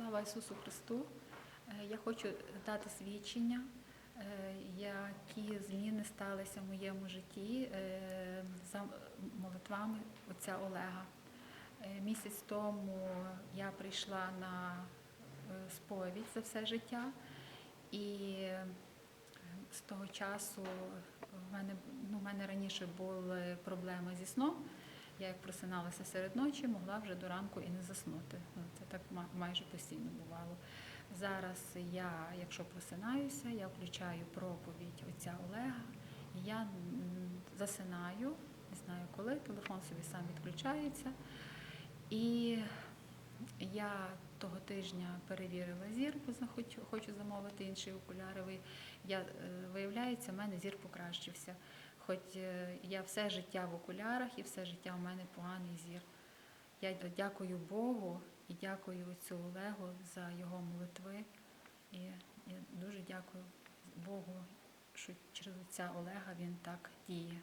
Слава Ісусу Христу! Е, Я хочу дати свідчення, е, які зміни сталися в моєму житті е, за молитвами отця Олега. Місяць тому я прийшла на сповідь за все життя, і з того часу в мене, ну, в мене раніше були проблеми зі сном. Я як просиналася серед ночі, могла вже до ранку і не заснути. Ну, Це так майже постійно бувало. Зараз я, якщо просинаюся, я включаю проповідь отця Олега, і я засинаю, не знаю коли, телефон собі сам відключається. І я того тижня перевірила зір, бо хочу замовити інші окуляри. Я, е, виявляється, в мене зір покращився. Хоч е, я все життя в окулярах і все життя в мене поганий зір. Я дякую Богу і дякую отцю Олегу за його молитви. І я дуже дякую Богу, що через отця Олега він так діє.